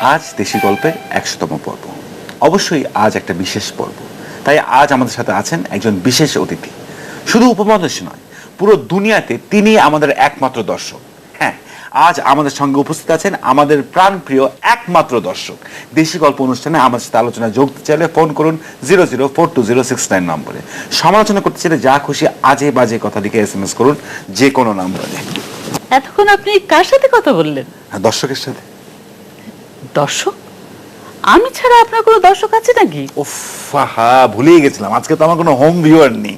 আজ দেশি গল্পের একশোতম পর্ব। অবশ্যই আজ একটা বিশেষ পর্ব। তাই আজ আমাদের সাথে আছেন একজন বিশেষ অতিথি। শুধু উপমহাদেশ নয় পুরো দুনিয়াতে তিনি আমাদের একমাত্র দর্শক। হ্যাঁ আজ আমাদের সঙ্গে উপস্থিত আছেন আমাদের প্রাণপ্রিয় একমাত্র দর্শক। দেশি গল্প অনুষ্ঠানে আমাদের সাথে আলোচনা যোগ দিতে চাইলে ফোন করুন zero zero four two zero six nine নম্বরে। সমালোচনা করতে চাইলে যা খুশি আজে বাজে কথা লিখে এস এম এস করুন যে কোনো নম্বরে। এতক্ষণ আপনি কার সাথে কথা বললেন? হ্যাঁ, দর্শকের সাথে। দর্শক আমি ছাড়া আপনার কোনো দর্শক আছে নাকি? হা ভুলেই গেছিলাম। আজকে তো আমার কোনো হোম ভিউয়ার নেই।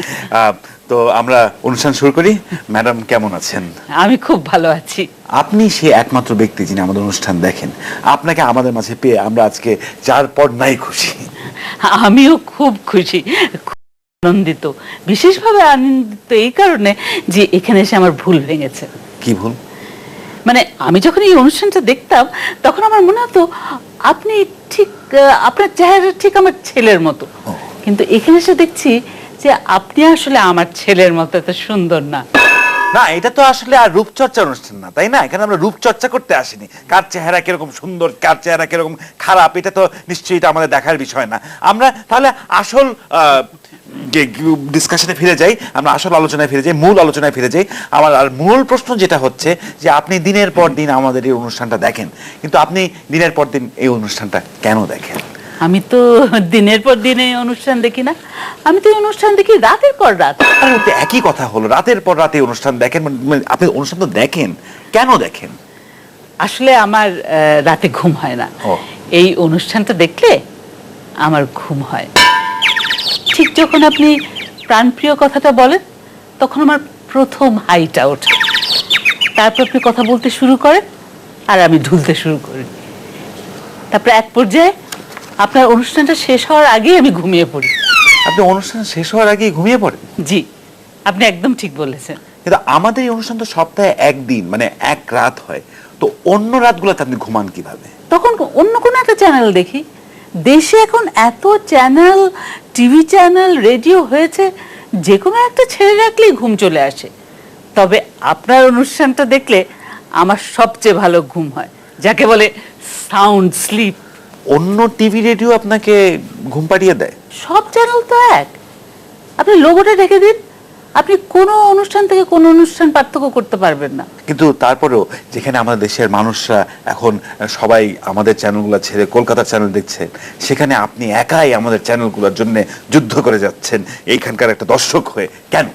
তো আমরা অনুষ্ঠান শুরু করি। ম্যাডাম কেমন আছেন? আমি খুব ভালো আছি। আপনি সে একমাত্র ব্যক্তি যিনি আমাদের অনুষ্ঠান দেখেন। আপনাকে আমাদের মাঝে পেয়ে আমরা আজকে চার পর নাই খুশি। আমিও খুব খুশি আনন্দিত। বিশেষভাবে আনন্দিত এই কারণে যে এখানে এসে আমার ভুল ভেঙেছে। কি ভুল? মানে আমি যখন এই অনুষ্ঠানটা দেখতাম তখন আমার মনে হতো আপনি ঠিক আপনার চেহারা ঠিক আমার ছেলের মতো। কিন্তু এখানে এসে দেখছি যে আপনি আসলে আমার ছেলের মতো এত সুন্দর না। না এটা তো আসলে আর রূপচর্চা অনুষ্ঠান না তাই না? এখানে আমরা রূপচর্চা করতে আসিনি। কার চেহারা কীরকম সুন্দর কার চেহারা কীরকম খারাপ এটা তো নিশ্চয়ই এটা আমাদের দেখার বিষয় না। আমরা তাহলে আসল ডিসকাশনে ফিরে যাই আমরা আসল আলোচনায় ফিরে যাই মূল আলোচনায় ফিরে যাই আমার আর মূল প্রশ্ন যেটা হচ্ছে যে আপনি দিনের পর দিন আমাদের এই অনুষ্ঠানটা দেখেন। কিন্তু আপনি দিনের পর দিন এই অনুষ্ঠানটা কেন দেখেন? আমি তো দিনের পর দিন এই অনুষ্ঠান দেখি না। আমি তো এই অনুষ্ঠান দেখি রাতের পর রাত। একই কথা হলো রাতের পর রাতে অনুষ্ঠান দেখেন মানে আপনি অনুষ্ঠান তো দেখেন কেন দেখেন? আসলে আমার রাতে ঘুম হয় না। এই অনুষ্ঠানটা দেখলে আমার ঘুম হয়। ঠিক যখন আপনি প্রাণপ্রিয় কথাটা বলেন তখন আমার প্রথম হাইটা ওঠে। তারপর আপনি কথা বলতে শুরু করেন আর আমি ঢুলতে শুরু করি। তারপরে এক পর্যায়ে আপনার অনুষ্ঠানটা শেষ হওয়ার আগেই আমি ঘুমিয়ে পড়ি। আপনি অনুষ্ঠান শেষ হওয়ার আগেই ঘুমিয়ে পড়েন? জি আপনি একদম ঠিক বলেছেন। কিন্তু আমাদের এই অনুষ্ঠান তো সপ্তাহে একদিন মানে এক রাত হয়। তো অন্য রাতগুলোতে আপনি ঘুমান কীভাবে? তখন অন্য কোনো একটা চ্যানেল দেখি। দেশে এখন এত চ্যানেল টিভি চ্যানেল রেডিও হয়েছে যে কোনো একটা ছেড়ে রাখলেই ঘুম চলে আসে। তবে আপনার অনুষ্ঠানটা দেখলে আমার সবচেয়ে ভালো ঘুম হয় যাকে বলে সাউন্ড স্লিপ অন্য টিভি রেডিও আপনাকে ঘুম পাড়িয়ে দেয়? সব চ্যানেল তো এক। আপনি লোগোটা রেখে দিন। আপনি কোনো অনুষ্ঠান থেকে কোনো অনুষ্ঠান পার্থক্য করতে পারবেন না। কিন্তু তারপরেও যেখানে আমাদের দেশের মানুষরা এখন সবাই আমাদের চ্যানেলগুলো ছেড়ে কলকাতার চ্যানেল দেখছেন সেখানে আপনি একাই আমাদের চ্যানেলগুলোর জন্য যুদ্ধ করে যাচ্ছেন এইখানকার একটা দর্শক হয়ে। কেন?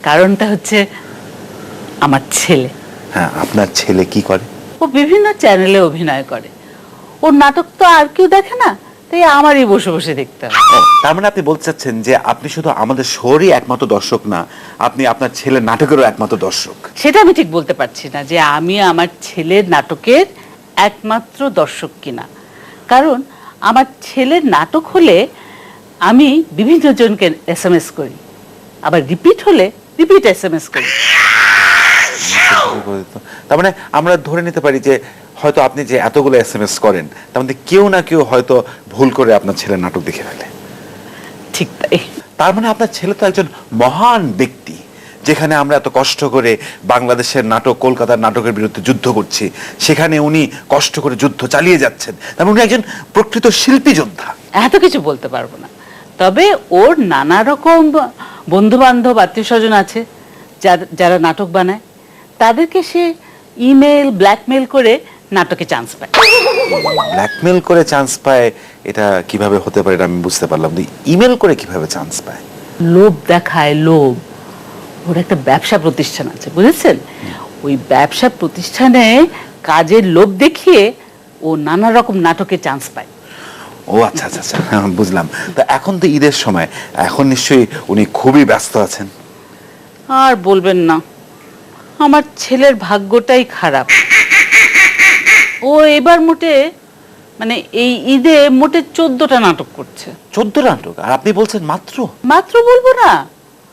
কারণটা হচ্ছে আমার ছেলে। হ্যাঁ আপনার ছেলে কি করে? ও বিভিন্ন চ্যানেলে অভিনয় করে। ওর নাটক তো আর কেউ দেখে না। তাই আমারই বসে বসে দেখতে ও, তার মানে আপনি বলতে চাচ্ছেন যে আপনি শুধু আমাদের শহরই একমাত্র দর্শক না আপনি আপনার ছেলের নাটকেরও একমাত্র দর্শক। সেটা আমি ঠিক বলতে পারছি না যে আমি আমার ছেলের নাটকের একমাত্র দর্শক কিনা। কারণ আমার ছেলের নাটক হলে আমি বিভিন্ন জনকে এস এম এস করি আবার রিপিট হলে রিপিট এস এম এস করি। তার মানে আমরা ধরে নিতে পারি যে হয়তো আপনি যে এতগুলো এস এম এস করেন তার মধ্যে কেউ না কেউ হয়তো ভুল করে আপনার ছেলের নাটক দেখে ফেলে। ঠিক তাই। তার মানে আপনার ছেলে তো একজন মহান ব্যক্তি যেখানে আমরা এত কষ্ট করে বাংলাদেশের নাটক কলকাতার নাটকের বিরুদ্ধে যুদ্ধ করছি সেখানে উনি কষ্ট করে যুদ্ধ চালিয়ে যাচ্ছেন। তার মানে উনি একজন প্রকৃত শিল্পী যোদ্ধা। এত কিছু বলতে পারব না। তবে ওর নানা রকম বন্ধু বান্ধব আত্মীয় স্বজন আছে যার- যারা নাটক বানায়। তাদেরকে সে ইমেল ব্ল্যাকমেল করে নাটকে চান্স পায়। ব্ল্যাকমেল করে চান্স পায় এটা কীভাবে হতে পারে এটা আমি বুঝতে পারলাম ইমেল করে কীভাবে চান্স পায়? লোভ দেখায় লোভ। ওর একটা ব্যবসা প্রতিষ্ঠান আছে বুঝেছেন? ওই ব্যবসা প্রতিষ্ঠানে কাজের লোভ দেখিয়ে ও নানা রকম নাটকে চান্স পায়। ও আচ্ছা আচ্ছা আচ্ছা হ্যাঁ, বুঝলাম। তো এখন তো ঈদের সময় এখন নিশ্চয়ই উনি খুবই ব্যস্ত আছেন। আর বলবেন না আমার ছেলের ভাগ্যটাই খারাপ। ও এবার মোটে মানে এই ঈদে মোটে চোদ্দটা নাটক করছে। চোদ্দ নাটক? আর আপনি বলছেন মাত্র? মাত্র বলব না।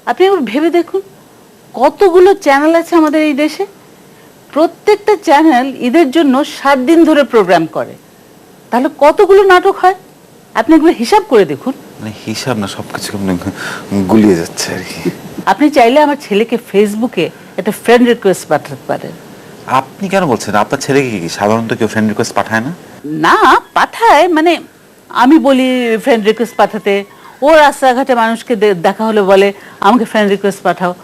আপনি একবার ভেবে দেখুন কতগুলো চ্যানেল আছে আমাদের এই দেশে? প্রত্যেকটা চ্যানেল ঈদের জন্য সাত দিন ধরে প্রোগ্রাম করে। তাহলে কতগুলো নাটক হয়? আপনি একবার হিসাব করে দেখুন। মানে হিসাব না সবকিছু মানে গুলিয়ে যাচ্ছে আর কি। আপনি চাইলে আমার ছেলেকে ফেসবুকে একটা ফ্রেন্ড রিকোয়েস্ট পাঠাতে পারেন। আপনি কেন বলছেন? আপনার ছেলেকে কি সাধারণত কেউ ফ্রেন্ড রিকোয়েস্ট পাঠায় না? না পাঠায়। মানে আমি বলি ফ্রেন্ড রিকোয়েস্ট পাঠাতে। ও রাস্তাঘাটে মানুষকে দে- দেখা হলে বলে আমাকে ফ্রেন্ড রিকোয়েস্ট পাঠাও।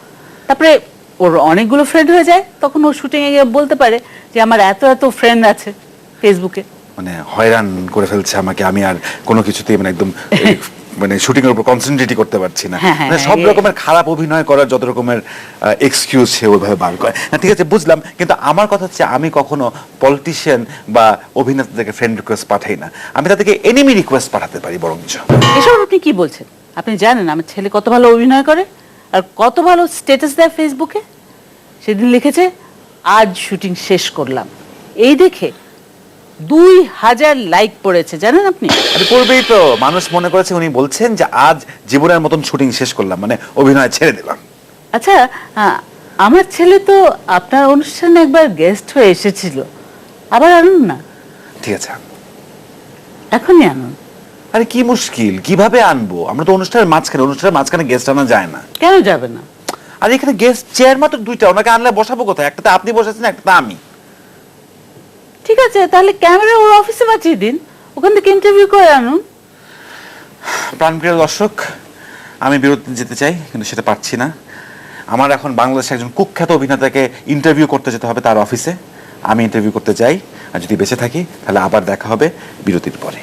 তারপরে ওর অনেকগুলো ফ্রেন্ড হয়ে যায়। তখন ও শুটিংয়ে গিয়ে বলতে পারে যে আমার এত এত ফ্রেন্ড আছে ফেসবুকে মানে হয়রান করে ফেলছে আমাকে। আমি আর কোনো কিছুতেই মানে একদম মানে শুটিং এর উপর কনসেন্ট্রেটই করতে পারছি না। হ্যাঁ, হ্যাঁ, মানে সব হ্যাঁ, রকমের খারাপ অভিনয় করার যত রকমের এক্সকিউজ সে ওইভাবে বার করে। না ঠিক আছে বুঝলাম কিন্তু আমার কথা হচ্ছে আমি কখনো পলিটিশিয়ান বা অভিনেতাদেরকে ফ্রেন্ড রিকোয়েস্ট পাঠাই না। আমি তাদেরকে এনিমি রিকোয়েস্ট পাঠাতে পারি বরঞ্চ। এসব আপনি কি বলছেন? আপনি জানেন আমার ছেলে কত ভালো অভিনয় করে আর কত ভালো স্ট্যাটাস দেয় ফেসবুকে সেদিন লিখেছে আজ শুটিং শেষ করলাম। এই দেখে দুই হাজার লাইক পড়েছে জানেন আপনি? আরে পূর্বেই তো। মানুষ মনে করেছে উনি বলছেন যে আজ জীবনের মতন শুটিং শেষ করলাম মানে অভিনয় ছেড়ে দিলাম। আচ্ছা আমার ছেলে তো আপনার অনুষ্ঠানে একবার গেস্ট হয়ে এসেছিল। আবার আনুন না? ঠিক আছে এখনই আনুন। আরে কি মুশকিল কীভাবে আনব? আমরা তো অনুষ্ঠানের মাঝখানে অনুষ্ঠানের মাঝখানে গেস্ট আনা যায় না। কেন যাবে না? আর এখানে গেস্ট চেয়ার মাত্র দুইটা ওনাকে আনলে বসাবো কোথায়? একটাতে আপনি বসেছেন একটাতে আমি। আছে, তাহলে ক্যামেরা ওর অফিসে পাঠিয়ে দিন। ওখান থেকে ইন্টারভিউ করে আনুন। প্রাণপ্রিয় দর্শক, আমি বিরতিতে যেতে চাই, কিন্তু সেটা পারছি না। আমার এখন বাংলাদেশে একজন কুখ্যাত অভিনেতাকে ইন্টারভিউ করতে যেতে হবে তার অফিসে আমি ইন্টারভিউ করতে চাই, আর যদি বেঁচে থাকি, তাহলে আবার দেখা হবে বিরতির পরে।